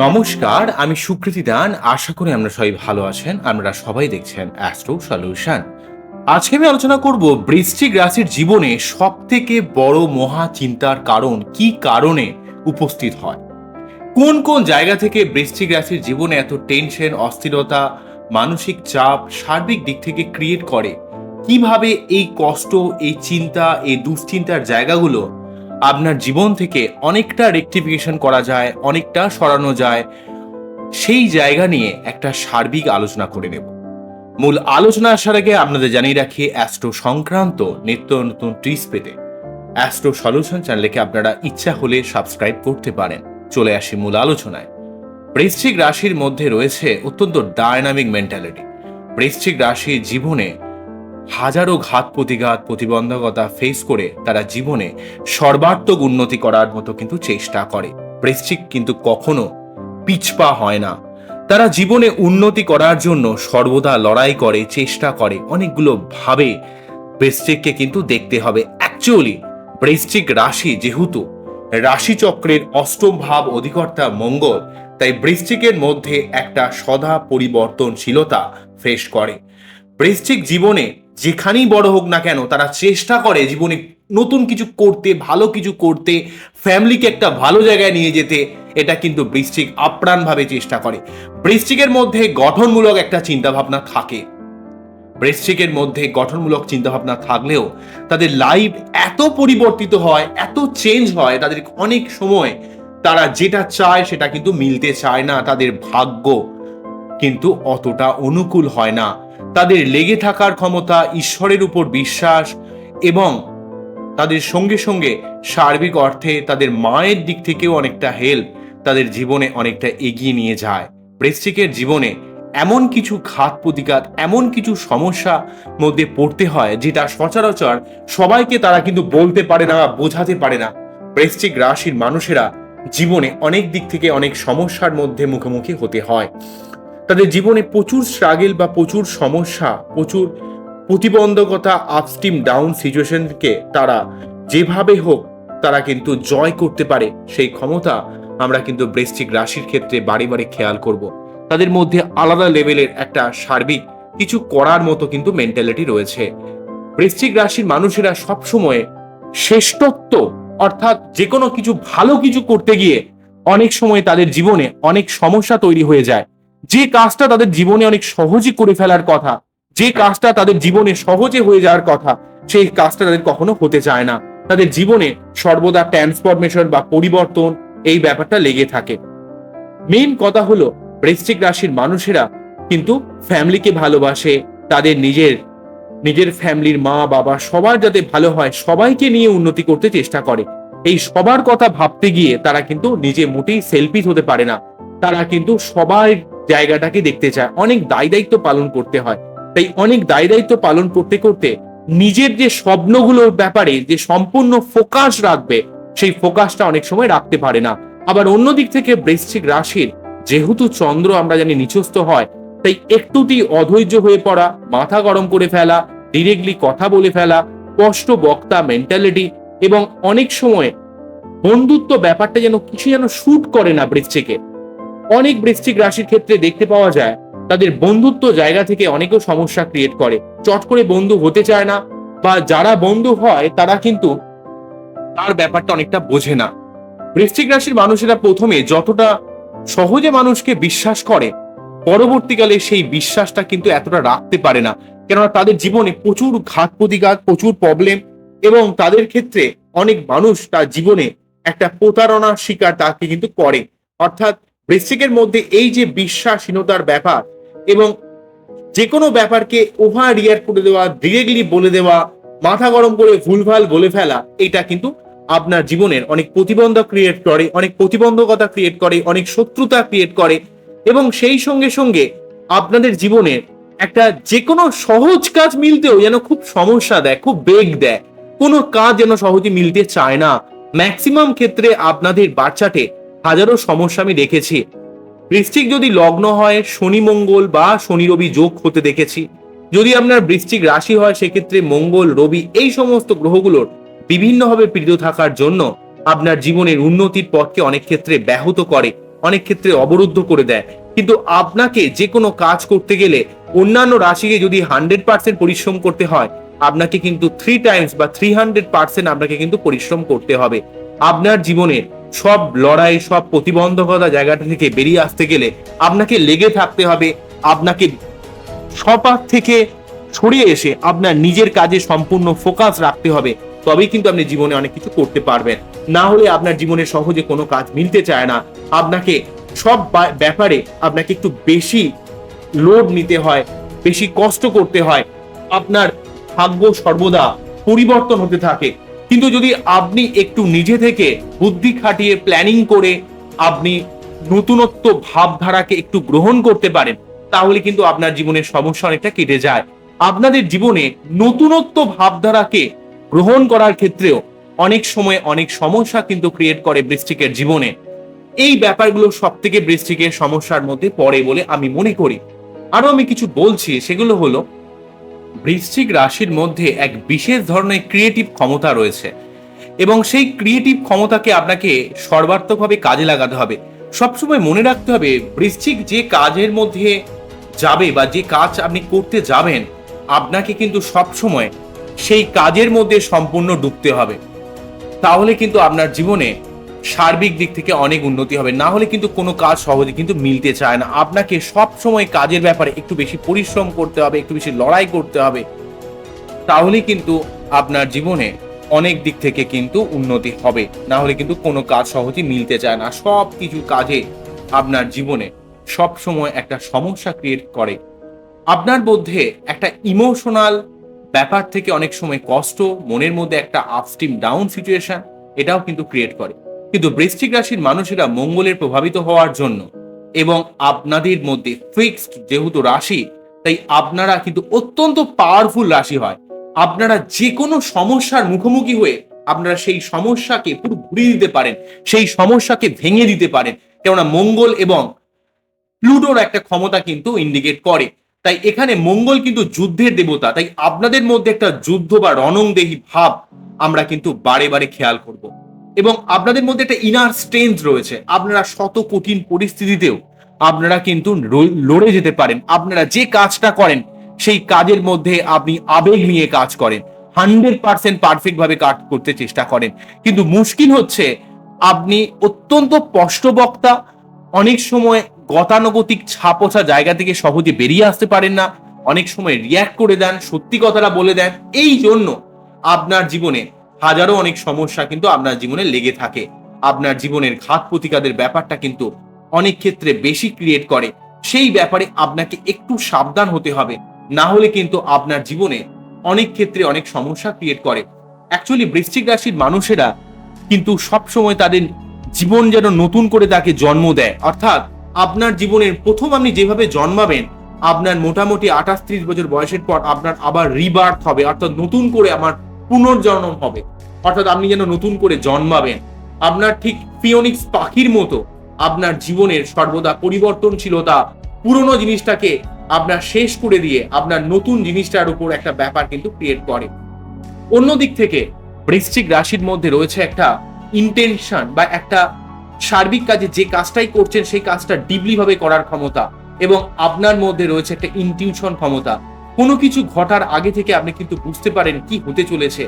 নমস্কার, আমি সুকৃতি দান। আশা করি আমরা সবাই ভালো আছেন আমরা সবাই দেখছেন অ্যাস্ট্রো সলিউশন আজকে আমি আলোচনা করব বৃষ্টিক রাশির জীবনে সব থেকে বড় মহা চিন্তার কারণ কি কারণে উপস্থিত হয়? কোন কোন জায়গা থেকে বৃষ্টিক রাশির জীবনে এত টেনশন অস্থিরতা, মানসিক চাপ, সার্বিক দিক থেকে ক্রিয়েট করে? কীভাবে এই কষ্ট, এই চিন্তা, এই দুশ্চিন্তার জায়গাগুলো আপনার জীবন থেকে অনেকটা রেকটিফিকেশন করা যায়, অনেকটা সরানো যায়। সেই জায়গা নিয়ে একটা সার্বিক আলোচনা করে নেব। মূল আলোচনা আসার আগে আপনাদের জানিয়ে রাখি, অ্যাস্ট্রো সংক্রান্ত নিত্য নতুন ট্রিস পেতে। অ্যাস্ট্রো সলিউশন চ্যানেলকে আপনারা ইচ্ছা হলে সাবস্ক্রাইব করতে পারেন। চলে আসি মূল আলোচনায়। বৃশ্চিক রাশির মধ্যে রয়েছে অত্যন্ত ডায়নামিক মেন্টালিটি বৃশ্চিক রাশির জীবনে হাজারো ঘাত প্রতিঘাত প্রতিবন্ধকতা ফেস করে তারা জীবনে সর্বাত্মক উন্নতি করার মতো কিন্তু চেষ্টা করে। বৃশ্চিক কিন্তু কখনো পিছপা হয় না। তারা জীবনে উন্নতি করার জন্য সর্বদা লড়াই করে, চেষ্টা করে। অনেকগুলো ভাবে বৃশ্চিককে কিন্তু দেখতে হবে। অ্যাকচুয়ালি বৃশ্চিক রাশি যেহেতু রাশিচক্রের অষ্টম ভাব অধিকর্তা মঙ্গল, তাই বৃশ্চিকের মধ্যে একটা সদা পরিবর্তনশীলতা ফেস করে। বৃশ্চিক জীবনে যেখানেই বড় হোক না কেন, তারা চেষ্টা করে জীবনে নতুন কিছু করতে, ভালো কিছু করতে ফ্যামিলিকে একটা ভালো জায়গায় নিয়ে যেতে। এটা কিন্তু বৃশ্চিক আপ্রাণভাবে চেষ্টা করে। বৃশ্চিকের মধ্যে গঠনমূলক একটা চিন্তাভাবনা থাকে। বৃশ্চিকের মধ্যে গঠনমূলক চিন্তাভাবনা থাকলেও তাদের লাইফ এত পরিবর্তিত হয়, এত চেঞ্জ হয়, তাদের অনেক সময় তারা যেটা চায় সেটা কিন্তু মিলতে চায় না, তাদের ভাগ্য কিন্তু অতটা অনুকূল হয় না। তাদের লেগে থাকার ক্ষমতা ঈশ্বরের উপর বিশ্বাস এবং তাদের সঙ্গে সঙ্গে সার্বিক অর্থে তাদের মায়ের দিক থেকেও অনেকটা হেল্প তাদের জীবনে অনেকটা এগিয়ে নিয়ে যায়। বৃশ্চিকের জীবনে এমন কিছু ঘাত প্রতিঘাত, এমন কিছু সমস্যা মধ্যে পড়তে হয় যেটা সচরাচর সবাইকে তারা কিন্তু বলতে পারে না বা বোঝাতে পারে না। বৃশ্চিক রাশির মানুষেরা জীবনে অনেক দিক থেকে অনেক সমস্যার মধ্যে মুখোমুখি হতে হয়। তাদের জীবনে প্রচুর স্ট্রাগল বা প্রচুর সমস্যা, প্রচুর প্রতিবন্ধকতা আপস্টিম ডাউন সিচুয়েশনকে তারা যেভাবে হোক তারা কিন্তু জয় করতে পারে। সেই ক্ষমতা আমরা কিন্তু বৃশ্চিক রাশির ক্ষেত্রে বাড়ি বাড়ি খেয়াল করব। তাদের মধ্যে আলাদা লেভেলের একটা সার্বিক কিছু করার মতো কিন্তু মেন্টালিটি রয়েছে। বৃশ্চিক রাশির মানুষেরা সবসময় শ্রেষ্ঠত্ব অর্থাৎ যে কোনো কিছু ভালো কিছু করতে গিয়ে অনেক সময় তাদের জীবনে অনেক সমস্যা তৈরি হয়ে যায়। যে কাজটা তাদের জীবনে অনেক সহজে করে ফেলার কথা, যে কাজটা তাদের জীবনে সহজে হয়ে যাওয়ার কথা, সেই কাজটা তাদের কখনো হতে চায় না। তাদের জীবনে সর্বদা ট্রান্সফরমেশন বা পরিবর্তন এই ব্যাপারটা লেগে থাকে। মেইন কথা হলো, বৃশ্চিক রাশির মানুষেরা কিন্তু ফ্যামিলিকে ভালোবাসে, তাদের নিজের নিজের ফ্যামিলির মা বাবা সবার যাতে ভালো হয়, সবাইকে নিয়ে উন্নতি করতে চেষ্টা করে। এই সবার কথা ভাবতে গিয়ে তারা কিন্তু নিজে মোটেই সেলফিশ হতে পারে না। তারা কিন্তু সবার জায়গাটাকে দেখতে চায়। অনেক দায় দায়িত্ব পালন করতে হয়। তাই অনেক দায় দায়িত্ব পালন করতে করতে নিজের যে স্বপ্নগুলোর ব্যাপারে যে সম্পূর্ণ ফোকাস রাখবে, সেই ফোকাসটা অনেক সময় রাখতে পারে না। আবার অন্যদিক থেকে বৃশ্চিক রাশির, যেহেতু চন্দ্র আমরা জানি নিচস্থ হয়, তাই একটুটি অধৈর্য হয়ে পড়া, মাথা গরম করে ফেলা ডিরেক্টলি কথা বলে ফেলা, স্পষ্ট বক্তা মেন্টালিটি এবং অনেক সময় বন্ধুত্ব ব্যাপারটা যেন কিছু যেন শুট করে না বৃশ্চিকে অনেক বৃশ্চিক রাশির ক্ষেত্রে দেখতে পাওয়া যায়, তাদের বন্ধুত্ব জায়গা থেকে অনেকেও সমস্যা ক্রিয়েট করে। চট করে বন্ধু হতে চায় না, বা যারা বন্ধু হয়, তারা কিন্তু তার ব্যাপারটা অনেকটা বোঝে না। বৃশ্চিক রাশির মানুষেরা প্রথমে যতটা সহজে মানুষকে বিশ্বাস করে, পরবর্তীকালে সেই বিশ্বাসটা কিন্তু এতটা রাখতে পারে না। কেননা তাদের জীবনে প্রচুর ঘাত প্রতিঘাত, প্রচুর প্রবলেম এবং তাদের ক্ষেত্রে অনেক মানুষ তার জীবনে একটা প্রতারণার শিকার তাকে কিন্তু করে। অর্থাৎ বৃশ্চিকের মধ্যে এই যে বিশ্বাসহীনতার ব্যাপার এবং যে কোনো ব্যাপারকে ওভার রিয়ার করে দেওয়া ডিরেক্টলি বলে দেওয়া, মাথা গরম করে ভুলভাল বলে ফেলা, এটা কিন্তু আপনার জীবনের অনেক প্রতিবন্ধক ক্রিয়েট করে, অনেক প্রতিবন্ধকতা ক্রিয়েট করে, অনেক শত্রুতা ক্রিয়েট করে এবং সেই সঙ্গে সঙ্গে আপনাদের জীবনে একটা যে কোনো সহজ কাজ মিলতেও যেন খুব সমস্যা দেয়, খুব বেগ দেয়। কোনো কাজ যেন সহজে মিলতে চায় না। ম্যাক্সিমাম ক্ষেত্রে আপনাদের বাচ্চাটে হাজারো সমস্যা আমি দেখেছি। বৃশ্চিক যদি লগ্ন হয়, শনি মঙ্গল বা শনি রবি যোগ হতে দেখেছি। যদি আপনার বৃষ্টিক রাশি হয়, সেক্ষেত্রে মঙ্গল, রবি এই সমস্ত গ্রহগুলোর বিভিন্নভাবে পীড়িত থাকার জন্য আপনার জীবনের উন্নতির পথকে অনেক ক্ষেত্রে ব্যাহত করে, অনেক ক্ষেত্রে অবরুদ্ধ করে দেয়। কিন্তু আপনাকে যে কোনো কাজ করতে গেলে অন্যান্য রাশিকে যদি হান্ড্রেড পার্সেন্ট পরিশ্রম করতে হয়, আপনাকে কিন্তু থ্রি টাইমস বা থ্রি হান্ড্রেড পার্সেন্ট আপনাকে কিন্তু পরিশ্রম করতে হবে। আপনার জীবনে সব লড়াই, সব প্রতিবন্ধকতা জায়গাটা থেকে বেরিয়ে আসতে গেলে আপনাকে লেগে থাকতে হবে, আপনাকে সপার থেকে ছড়িয়ে এসে আপনার নিজের কাজে সম্পূর্ণ ফোকাস রাখতে হবে। তবেই কিন্তু আপনি জীবনে অনেক কিছু করতে পারবেন। না হলে আপনার জীবনে সহজে কোনো কাজ মিলতে চায় না। আপনাকে সব ব্যাপারে আপনাকে একটু বেশি লোড নিতে হয়, বেশি কষ্ট করতে হয়। আপনার ভাগ্য সর্বদা পরিবর্তন হতে থাকে। কিন্তু যদি আপনি একটু নিজে থেকে বুদ্ধি খাটিয়ে প্ল্যানিং করে আপনি নতুনত্ব ভাবধারাকে একটু গ্রহণ করতে পারেন, তাহলে কিন্তু আপনার জীবনের সমস্যা অনেকটা কেটে যায়। আপনাদের জীবনে নতুনত্ব ভাবধারাকে গ্রহণ করার ক্ষেত্রেও অনেক সময় অনেক সমস্যা কিন্তু ক্রিয়েট করে বৃষ্টিকের জীবনে। এই ব্যাপারগুলো সব থেকে বৃষ্টিকের সমস্যার মধ্যে পড়ে বলে আমি মনে করি। আরও আমি কিছু বলছি, সেগুলো হলো বৃশ্চিক রাশির মধ্যে এক বিশেষ ধরনের ক্রিয়েটিভ ক্ষমতা রয়েছে। এবং সেই ক্রিয়েটিভ ক্ষমতাকে আপনাকে সর্বাত্মকভাবে কাজে লাগাতে হবে। সবসময় মনে রাখতে হবে, বৃশ্চিক যে কাজের মধ্যে যাবে বা যে কাজ আপনি করতে যাবেন, আপনাকে কিন্তু সবসময় সেই কাজের মধ্যে সম্পূর্ণ ডুবতে হবে। তাহলে কিন্তু আপনার জীবনে সার্বিক দিক থেকে অনেক উন্নতি হবে। না হলে কিন্তু কোনো কাজ সহজে কিন্তু মিলতে চায় না। আপনাকে সব সময় কাজের ব্যাপারে একটু বেশি পরিশ্রম করতে হবে, একটু বেশি লড়াই করতে হবে। তাহলেই কিন্তু আপনার জীবনে অনেক দিক থেকে কিন্তু উন্নতি হবে। না হলে কিন্তু কোনো কাজ সহজে মিলতে চায় না। সব কিছু কাজে আপনার জীবনে সব সময় একটা সমস্যা ক্রিয়েট করে। আপনার মধ্যে একটা ইমোশনাল ব্যাপার থেকে অনেক সময় কষ্ট, মনের মধ্যে একটা আপস্টিম ডাউন সিচুয়েশন এটাও কিন্তু ক্রিয়েট করে। কিন্তু বৃশ্চিক রাশির মানুষেরা মঙ্গলের প্রভাবিত হওয়ার জন্য এবং আপনাদের মধ্যে ফিক্সড যেহেতু রাশি, তাই আপনারা কিন্তু অত্যন্ত পাওয়ারফুল রাশি হয়। আপনারা যে কোনো সমস্যার মুখোমুখি হয়ে আপনারা সেই সমস্যাকে পুরো ঘুরিয়ে দিতে পারেন, সেই সমস্যাকে ভেঙে দিতে পারেন। কেননা মঙ্গল এবং প্লুটোর একটা ক্ষমতা কিন্তু ইন্ডিকেট করে। তাই এখানে মঙ্গল কিন্তু যুদ্ধের দেবতা, তাই আপনাদের মধ্যে একটা যুদ্ধ বা রণংদেহী ভাব আমরা কিন্তু বারে বারে খেয়াল করব। এবং আপনাদের মধ্যে একটা ইনার স্ট্রেংথ রয়েছে। আপনারা শত কঠিন পরিস্থিতিতেও আপনারা কিন্তু লড়ে যেতে পারেন। আপনারা যে কাজটা করেন, সেই কাজের মধ্যে আপনি আবেগ নিয়ে কাজ করেন। হান্ড্রেড পার্সেন্ট পারফেক্ট ভাবে কাজ করতে চেষ্টা করেন। কিন্তু মুশকিল হচ্ছে, আপনি অত্যন্ত স্পষ্টবক্তা অনেক সময় গতানুগতিক ছাপোছা জায়গা থেকে সহজে বেরিয়ে আসতে পারেন না, অনেক সময় রিয়াক্ট করে দেন, সত্যি কথাটা বলে দেন। এই জন্য আপনার জীবনে হাজারো অনেক সমস্যা কিন্তু আপনার জীবনে লেগে থাকে। আপনার জীবনের ঘাত প্রতিঘাতের ব্যাপারটা কিন্তু অনেক ক্ষেত্রে বেশি ক্রিয়েট করে। সেই ব্যাপারে আপনাকে একটু সাবধান হতে হবে। না হলে কিন্তু আপনার জীবনে অনেক ক্ষেত্রে অনেক সমস্যা ক্রিয়েট করে। অ্যাকচুয়ালি বৃশ্চিক রাশির মানুষেরা কিন্তু সব সময় তাদের জীবন যেন নতুন করে তাকে জন্ম দেয়। অর্থাৎ আপনার জীবনের প্রথম আপনি যেভাবে জন্মাবেন, আপনার মোটামুটি আঠাশ ত্রিশ বছর বয়সের পর আপনার আবার রিবার্থ হবে। অর্থাৎ নতুন করে আমার পুনর্জন্ম হবে। অর্থাৎ আপনি যেন নতুন করে জন্মাবেন। আপনার ঠিক পিওনিক্স পাখির মতো আপনার জীবনের সর্বদা পরিবর্তনশীলতা পুরনো জিনিসটাকে আপনার শেষ করে দিয়ে আপনার নতুন জিনিসটার উপর একটা ব্যাপার কিন্তু ক্রিয়েট করে। অন্য দিক থেকে বৃশ্চিক রাশির মধ্যে রয়েছে একটা ইন্টেনশন বা একটা সার্বিক কাজে যে কাজটাই করছেন সেই কাজটা ডিপলি ভাবে করার ক্ষমতা এবং আপনার মধ্যে রয়েছে একটা ইনটিউশন ক্ষমতা। কোনো কিছু ঘটার আগে থেকে আপনি কিন্তু বুঝতে পারেন কি হতে চলেছে।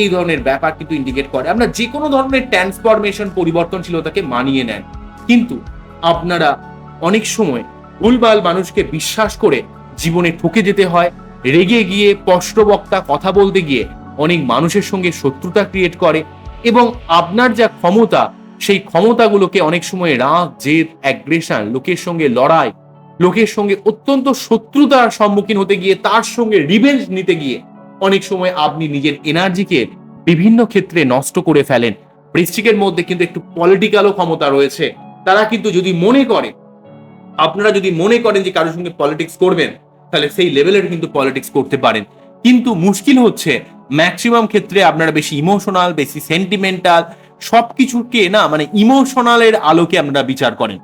এই ধরনের ব্যাপার কিন্তু ইন্ডিকেট করে। আমরা যে কোনো ধরনের ট্রান্সফরমেশন পরিবর্তনশীলতাকে মানিয়ে নেন। কিন্তু আপনারা অনেক সময় ভুলভাল মানুষকে বিশ্বাস করে জীবনে ঠকে যেতে হয়, রেগে গিয়ে স্পষ্টবক্তা কথা বলতে গিয়ে অনেক মানুষের সঙ্গে শত্রুতা ক্রিয়েট করে এবং আপনার যা ক্ষমতা, সেই ক্ষমতাগুলোকে অনেক সময় রাগ, জেদ অ্যাগ্রেশন লোকের সঙ্গে লড়াই লোকের সঙ্গে অত্যন্ত শত্রুতার সম্মুখীন হতে গিয়ে, তার সঙ্গে রিভেঞ্জ নিতে গিয়ে অনেক সময় আপনি নিজের এনার্জিকে বিভিন্ন ক্ষেত্রে নষ্ট করে ফেলেন। বৃশ্চিকের মধ্যে কিন্তু একটু পলিটিক্যালও ক্ষমতা রয়েছে। তারা কিন্তু যদি মনে করে, আপনারা যদি মনে করেন যে কারোর সঙ্গে পলিটিক্স করবেন, তাহলে সেই লেভেলের কিন্তু পলিটিক্স করতে পারেন। কিন্তু মুশকিল হচ্ছে ম্যাক্সিমাম ক্ষেত্রে আপনারা বেশি ইমোশনাল বেশি সেন্টিমেন্টাল সবকিছুকে না মানে ইমোশনালের আলোকে আপনারা বিচার করেন।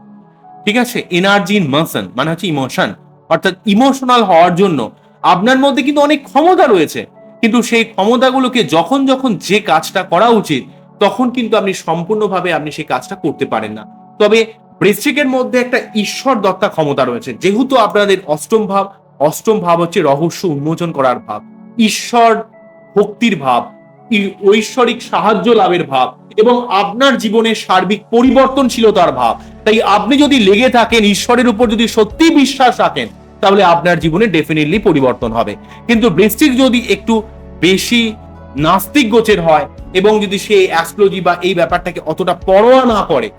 ঠিক আছে? এনার্জি ইন মাসন মানে হচ্ছে ইমোশন অর্থাৎ ইমোশনাল হওয়ার জন্য আপনার মধ্যে কিন্তু অনেক ক্ষমতা রয়েছে। কিন্তু সেই ক্ষমতাগুলোকে যখন যখন যে কাজটা করা উচিত, তখন কিন্তু আপনি সম্পূর্ণভাবে আপনি সেই কাজটা করতে পারেন না। তবে বৃশ্চিকের মধ্যে একটা ঈশ্বর দত্তা ক্ষমতা রয়েছে। যেহেতু আপনাদের অষ্টম ভাব অষ্টম ভাব হচ্ছে রহস্য উন্মোচন করার ভাব। ঈশ্বর ভক্তির ভাব। ঐশ্বরিক সাহায্য লাভের ভাব এবং আপনার জীবনের সার্বিক পরিবর্তনশীলতার ভাব। তাই আপনি যদি লেগে থাকেন, ঈশ্বরের উপর যদি সত্যি বিশ্বাস রাখেন, তাহলে আপনার জীবনে ডেফিনেটলি পরিবর্তন হবে। কিন্তু বৃশ্চিক যদি একটু বেশি নাস্তিক গোচের হয় এবং যদি সে অ্যাস্ট্রোলজি বা এই ব্যাপারটাকে অতটা পরোয়া না করে,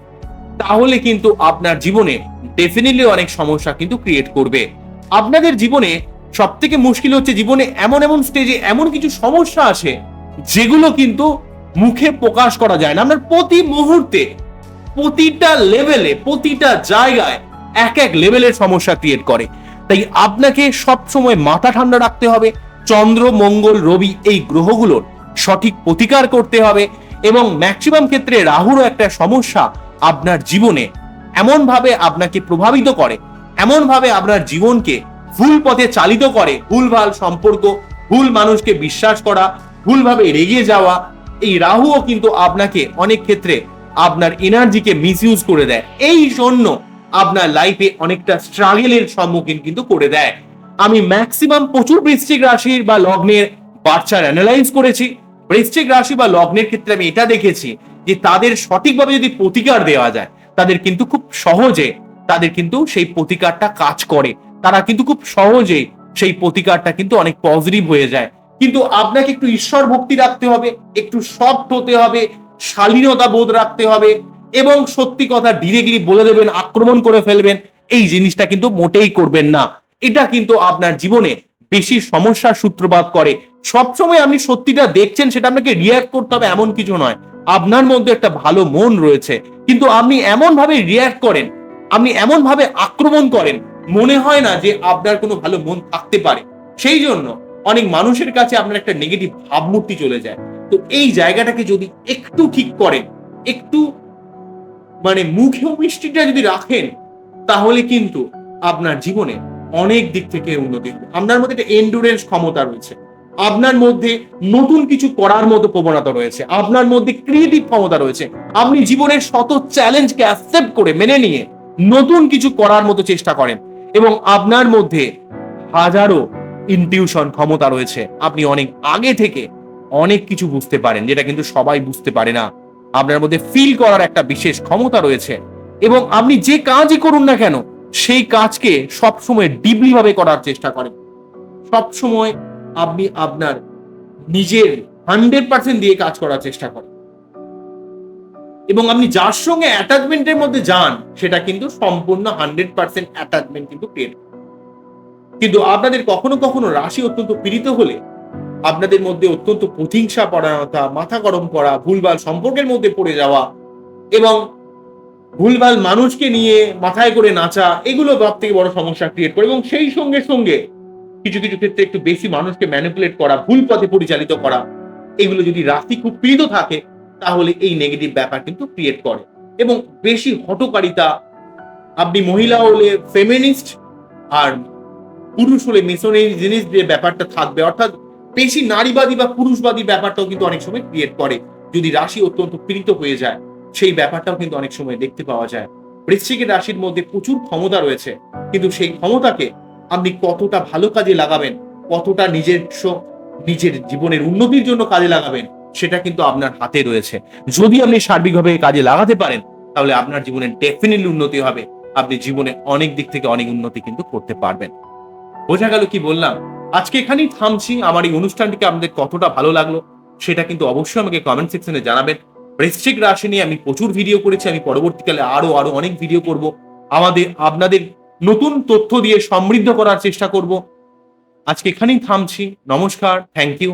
তাহলে কিন্তু আপনার জীবনে ডেফিনেটলি অনেক সমস্যা কিন্তু ক্রিয়েট করবে। আপনাদের জীবনে সব থেকে মুশকিল হচ্ছে, জীবনে এমন এমন স্টেজে এমন কিছু সমস্যা আছে যেগুলো কিন্তু মুখে প্রকাশ করা যায় না। আপনার প্রতি মুহূর্তে, প্রতিটা লেভেলে, প্রতিটা জায়গায় এক এক লেভেলের সমস্যা ক্রিয়েট করে। তাই আপনাকে সব সময় মাথা ঠান্ডা রাখতে হবে। চন্দ্র, মঙ্গল, রবি এই গ্রহগুলোর সঠিক প্রতিকার করতে হবে এবং ম্যাক্সিমাম ক্ষেত্রে রাহুরও একটা সমস্যা আপনার জীবনে এমন ভাবে আপনাকে প্রভাবিত করে এমন ভাবে আপনার জীবনকে ভুল পথে চালিত করে। ভুলভাল সম্পর্ক, ভুল মানুষকে বিশ্বাস করা ভুলভাবে রেগে যাওয়া, এই রাহুও কিন্তু আপনাকে অনেক ক্ষেত্রে আপনার এনার্জিকে মিসইউজ করে দেয়। এই জন্য আপনার লাইফে অনেকটা স্ট্রাগেলের সম্মুখীন কিন্তু করে দেয়। আমি ম্যাক্সিমাম প্রচুর বৃশ্চিক রাশির বা লগ্নের বাচ্চার অ্যানালাইজ করেছি। বৃশ্চিক রাশি বা লগ্নের ক্ষেত্রে আমি এটা দেখেছি যে তাদের সঠিকভাবে যদি প্রতিকার দেওয়া যায়, তাদের কিন্তু খুব সহজে, তাদের কিন্তু সেই প্রতিকারটা কাজ করে। তারা কিন্তু খুব সহজে সেই প্রতিকারটা কিন্তু অনেক পজিটিভ হয়ে যায়। কিন্তু আপনাকে একটু ঈশ্বর ভক্তি রাখতে হবে, একটু সফট হতে হবে, শালীনতা বোধ রাখতে হবে এবং সত্যি কথা ডিরেক্টলি বলে দেবেন, আক্রমণ করে ফেলবেন, এই জিনিসটা কিন্তু মোটেই করবেন না। এটা কিন্তু আপনার জীবনে বেশি সমস্যার সূত্রপাত করে। সবসময় আপনি সত্যিটা দেখছেন, সেটা আপনাকে রিয়াক্ট করতে হবে এমন কিছু নয়। আপনার মধ্যে একটা ভালো মন রয়েছে। কিন্তু আপনি এমন ভাবে রিয়াক্ট করেন, আপনি এমন ভাবে আক্রমণ করেন, মনে হয় না যে আপনার কোনো ভালো মন থাকতে পারে। সেই জন্য অনেক মানুষের কাছে আপনার একটা নেগেটিভ ভাবমূর্তি চলে যায়। তো এই জায়গাটাকে যদি একটু ঠিক করেন, একটু মানে মুখে মিষ্টিটা যদি রাখেন, তাহলে কিন্তু আপনার জীবনে অনেক দিক থেকে উন্নতি হবে। আপনার মধ্যে একটা এন্ডুরেন্স ক্ষমতা রয়েছে। আপনার মধ্যে নতুন কিছু করার মতো প্রবণতা রয়েছে। আপনার মধ্যে ক্রিয়েটিভ ক্ষমতা রয়েছে। আপনি জীবনের শত চ্যালেঞ্জকে অ্যাকসেপ্ট করে মেনে নিয়ে নতুন কিছু করার মতো চেষ্টা করেন এবং আপনার মধ্যে হাজারো ইনটিউশন ক্ষমতা রয়েছে। আপনি অনেক আগে থেকে অনেক কিছু বুঝতে পারেন, যেটা কিন্তু সবাই বুঝতে পারে না। আপনার মধ্যে ফিল করার একটা বিশেষ ক্ষমতা রয়েছে এবং আপনি যে কাজই করুন না কেন, সেই কাজকে সবসময় ডিপলি ভাবে করার চেষ্টা করেন। সবসময় আপনি আপনার নিজের হান্ড্রেড পার্সেন্ট দিয়ে কাজ করার চেষ্টা করেন। এবং আপনি যার সঙ্গে অ্যাটাচমেন্টের মধ্যে যান, সেটা কিন্তু সম্পূর্ণ হান্ড্রেড পার্সেন্ট অ্যাটাচমেন্ট কিন্তু ক্রিয়েট কিন্তু আপনাদের কখনো কখনো রাশি অত্যন্ত পীড়িত হলে আপনাদের মধ্যে অত্যন্ত প্রতিহিংসা পরায়ণতা মাথা গরম করা, ভুলভাল সম্পর্কের মধ্যে পড়ে যাওয়া এবং ভুলভাল মানুষকে নিয়ে মাথায় করে নাচা, এগুলো সব থেকে বড় সমস্যা ক্রিয়েট করে এবং সেই সঙ্গে সঙ্গে কিছু কিছু ক্ষেত্রে একটু বেশি মানুষকে ম্যানিপুলেট করা, ভুল পথে পরিচালিত করা, এগুলো যদি রাশি খুব পীড়িত থাকে, তাহলে এই নেগেটিভ ব্যাপার কিন্তু ক্রিয়েট করে এবং বেশি হটকারিতা আপনি মহিলা হলে ফেমিনিস্ট আর পুরুষ হলে মিশনারি জিনিস যে ব্যাপারটা থাকবে। অর্থাৎ বেশি নারীবাদী বা পুরুষবাদী ব্যাপারটাও কিন্তু অনেক সময় ক্রিয়েট করে। যদি রাশি অত্যন্ত পীড়িত হয়ে যায়, সেই ব্যাপারটাও কিন্তু অনেক সময় দেখতে পাওয়া যায়। বৃশ্চিকের রাশির মধ্যে প্রচুর ক্ষমতা রয়েছে। কিন্তু সেই ক্ষমতাকে আপনি কতটা ভালো কাজে লাগাবেন, কতটা নিজের নিজের জীবনের উন্নতির জন্য কাজে লাগাবেন, সেটা কিন্তু আপনার হাতে রয়েছে। যদি আপনি সার্বিকভাবে কাজে লাগাতে পারেন, তাহলে আপনার জীবনে ডেফিনেটলি উন্নতি হবে। আপনি জীবনে অনেক দিক থেকে অনেক উন্নতি কিন্তু করতে পারবেন। বোঝা গেল কি বললাম? আজকে এখানেই থামছি। আমার এই অনুষ্ঠানটিকে আপনাদের কতটা ভালো লাগল সেটা কিন্তু অবশ্যই আমাকে কমেন্ট সেকশনে জানাবেন। বৃশ্চিক রাশি নিয়ে আমি প্রচুর ভিডিও করেছি। আমি পরবর্তীকালে আরও আরও অনেক ভিডিও করব। আমাদের, আপনাদের নতুন তথ্য দিয়ে সমৃদ্ধ করার চেষ্টা করব। আজকে এখানেই থামছি। নমস্কার। Thank you